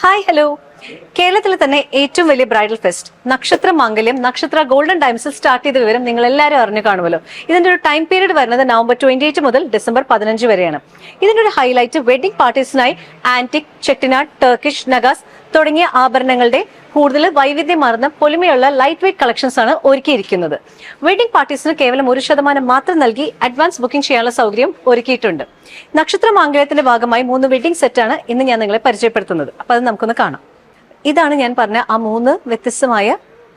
Hi hello കേരളത്തിലെ തന്നെ ഏറ്റവും വലിയ ബ്രൈഡൽ ഫെസ്റ്റ്. നക്ഷത്ര മാംഗല്യം നക്ഷത്ര ഗോൾഡൻ ടൈംസിൽ സ്റ്റാർട്ട് ചെയ്ത വിവരം നിങ്ങൾ എല്ലാവരും അറിഞ്ഞു കാണുമല്ലോ. ഇതിന്റെ ഒരു ടൈം പീരീഡ് വരുന്നത് നവംബർ ട്വന്റി എയ്റ്റ് മുതൽ ഡിസംബർ പതിനഞ്ച് വരെയാണ്. ഇതിന്റെ ഒരു ഹൈലൈറ്റ് വെഡിംഗ് പാർട്ടീസിനായി ആന്റിക് ചെട്ടിനാട് ടർക്കിഷ് നഗാസ് തുടങ്ങിയ ആഭരണങ്ങളുടെ കൂടുതൽ വൈവിധ്യമാർന്ന പൊലിമയുള്ള ലൈറ്റ് വെയ്റ്റ് കളക്ഷൻസ് ആണ് ഒരുക്കിയിരിക്കുന്നത്. വെഡിംഗ് പാർട്ടീസിന് കേവലം ഒരു ശതമാനം മാത്രം നൽകി അഡ്വാൻസ് ബുക്കിംഗ് ചെയ്യാനുള്ള സൗകര്യം ഒരുക്കിയിട്ടുണ്ട്. നക്ഷത്ര മാംഗല്യത്തിന്റെ ഭാഗമായി മൂന്ന് വെഡിംഗ് സെറ്റാണ് ഇന്ന് ഞാൻ നിങ്ങളെ പരിചയപ്പെടുത്തുന്നത്. അപ്പൊ അത് നമുക്കൊന്ന് കാണാം. ഇതാണ് ഞാൻ പറഞ്ഞ ആ മൂന്ന് വ്യത്യസ്തമായ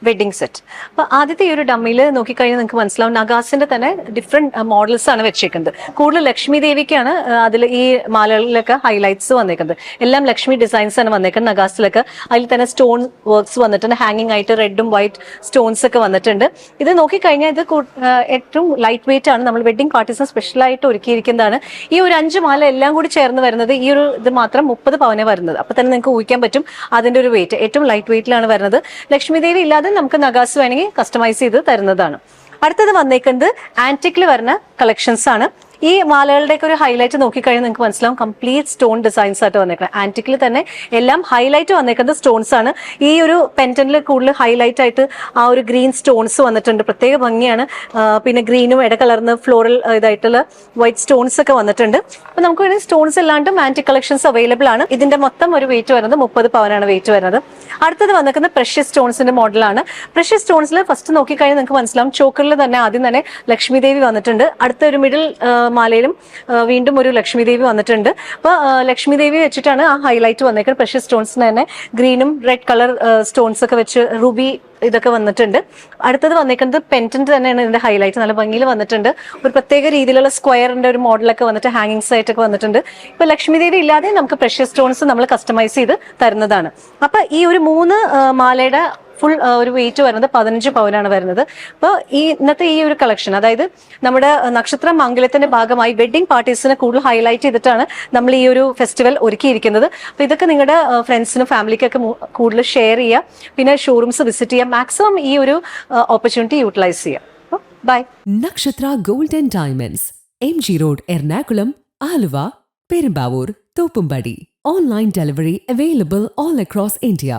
വെഡിങ് സെറ്റ്. അപ്പൊ ആദ്യത്തെ ഈ ഒരു ഡമ്മിയിൽ നോക്കിക്കഴിഞ്ഞാൽ നിങ്ങൾക്ക് മനസ്സിലാവും നഗാസിന്റെ തന്നെ ഡിഫറെന്റ് മോഡൽസ് ആണ് വെച്ചേക്കുന്നത്. കൂടുതൽ ലക്ഷ്മി ദേവിക്കാണ് അതിൽ ഈ മാലകളിലൊക്കെ ഹൈലൈറ്റ്സ് വന്നേക്കുന്നത്. എല്ലാം ലക്ഷ്മി ഡിസൈൻസ് ആണ് വന്നേക്കുന്നത് നഗാസിലൊക്കെ. അതിൽ തന്നെ സ്റ്റോൺ വർക്ക്സ് വന്നിട്ടുണ്ട് ഹാങ്ങിങ് ആയിട്ട് റെഡും വൈറ്റ് സ്റ്റോൺസ് ഒക്കെ വന്നിട്ടുണ്ട്. ഇത് നോക്കിക്കഴിഞ്ഞാൽ ഇത് ഏറ്റവും ലൈറ്റ് വെയിറ്റ് ആണ്. നമ്മൾ വെഡിങ് പാർട്ടീസിന് സ്പെഷ്യൽ ആയിട്ട് ഒരുക്കിയിരിക്കുന്നതാണ്. ഈ ഒരു അഞ്ച് മാല എല്ലാം കൂടി ചേർന്ന് വരുന്നത് ഈ ഒരു ഇത് മാത്രം മുപ്പത് പവനെ വരുന്നത്. അപ്പൊ തന്നെ നിങ്ങൾക്ക് ഊഹിക്കാൻ പറ്റും അതിന്റെ ഒരു വെയിറ്റ് ഏറ്റവും ലൈറ്റ് വെയിറ്റിലാണ് വരുന്നത്. ലക്ഷ്മി ദേവി ഇല്ലാതെ നമുക്ക് നഗാസ് വേണമെങ്കിൽ കസ്റ്റമൈസ് ചെയ്ത് തരുന്നതാണ്. അടുത്തത് വന്നേക്കുന്നത് ആന്റിക്കിൽ വരുന്ന കളക്ഷൻസ് ആണ്. ഈ മാലകളുടെ ഒക്കെ ഒരു ഹൈലൈറ്റ് നോക്കിക്കഴിഞ്ഞാൽ നിങ്ങൾക്ക് മനസ്സിലാവും കംപ്ലീറ്റ് സ്റ്റോൺ ഡിസൈൻസ് ആയിട്ട് വന്നേക്കുന്നത്. ആന്റിക്കിൽ തന്നെ എല്ലാം ഹൈലൈറ്റ് വന്നേക്കുന്നത് സ്റ്റോൺസ് ആണ്. ഈ ഒരു പെന്റനിൽ കൂടുതൽ ഹൈലൈറ്റ് ആയിട്ട് ആ ഒരു ഗ്രീൻ സ്റ്റോൺസ് വന്നിട്ടുണ്ട്. പ്രത്യേക ഭംഗിയാണ്. പിന്നെ ഗ്രീനും ഇട കലർന്ന് ഫ്ലോറൽ ഇതായിട്ടുള്ള വൈറ്റ് സ്റ്റോൺസ് ഒക്കെ വന്നിട്ടുണ്ട്. അപ്പൊ നമുക്ക് വേണമെങ്കിൽ സ്റ്റോൺസ് അല്ലാണ്ടും ആന്റിക് കളക്ഷൻസ് അവൈലബിൾ ആണ്. ഇതിന്റെ മൊത്തം ഒരു വെയിറ്റ് വരുന്നത് മുപ്പത് പവനാണ് വെയിറ്റ് വരുന്നത്. അടുത്തത് വന്നിരിക്കുന്നത് പ്രഷ്യസ് സ്റ്റോൺസിന്റെ മോഡലാണ് പ്രഷ്യസ് സ്റ്റോൺസിൽ ഫസ്റ്റ് നോക്കിക്കഴിഞ്ഞാൽ നിങ്ങൾക്ക് മനസ്സിലാവും. ചോക്കറിൽ തന്നെ ആദ്യം തന്നെ ലക്ഷ്മി ദേവി വന്നിട്ടുണ്ട്. അടുത്ത ഒരു മിഡിൽ മാലയിലും വീണ്ടും ഒരു ലക്ഷ്മി ദേവി വന്നിട്ടുണ്ട്. അപ്പൊ ആ, ലക്ഷ്മി ദേവി വെച്ചിട്ടാണ് ആ ഹൈലൈറ്റ് വന്നേക്കുന്നത് പ്രഷ്യസ് സ്റ്റോൺസിന് തന്നെ. ഗ്രീനും റെഡ് കളർ സ്റ്റോൺസ് ഒക്കെ വെച്ച് റുബി ഇതൊക്കെ വന്നിട്ടുണ്ട്. അടുത്തത് വന്നേക്കുന്നത് പെന്റന്റ് തന്നെയാണ് ഇതിന്റെ ഹൈലൈറ്റ് നല്ല ഭംഗിയിൽ വന്നിട്ടുണ്ട്. ഒരു പ്രത്യേക രീതിയിലുള്ള സ്ക്വയറിന്റെ ഒരു മോഡലൊക്കെ വന്നിട്ട് ഹാങ്ങിങ്സ് ആയിട്ടൊക്കെ വന്നിട്ടുണ്ട്. ഇപ്പൊ ലക്ഷ്മി ദേവി ഇല്ലാതെ നമുക്ക് പ്രഷ്യസ് സ്റ്റോൺസ് നമ്മൾ കസ്റ്റമൈസ് ചെയ്ത് തരുന്നതാണ്. അപ്പൊ ഈ ഒരു മൂന്ന് മാലയുടെ ഫുൾ ഒരു വെയിറ്റ് വരുന്നത് പതിനഞ്ച് പവനാണ് വരുന്നത്. അപ്പോൾ ഈ ഇന്നത്തെ ഈ ഒരു കളക്ഷൻ അതായത് നമ്മുടെ നക്ഷത്ര മംഗലത്തിന്റെ ഭാഗമായി വെഡിങ് പാർട്ടീസിനെ കൂടുതൽ ഹൈലൈറ്റ് ചെയ്തിട്ടാണ് നമ്മൾ ഈ ഒരു ഫെസ്റ്റിവൽ ഒരുക്കിയിരിക്കുന്നത്. അപ്പോൾ ഇതൊക്കെ നിങ്ങളുടെ ഫ്രണ്ട്സിനും ഫാമിലിക്കൊക്കെ കൂടുതൽ ഷെയർ ചെയ്യുക പിന്നെ ഷോറൂംസ് വിസിറ്റ് ചെയ്യുക മാക്സിമം ഈ ഒരു ഓപ്പർച്യൂണിറ്റി യൂട്ടിലൈസ് ചെയ്യുക by Nakshatra golden diamonds M G road Ernakulam Aluva Perumbavoor Thoppumpady. Online delivery available all across India.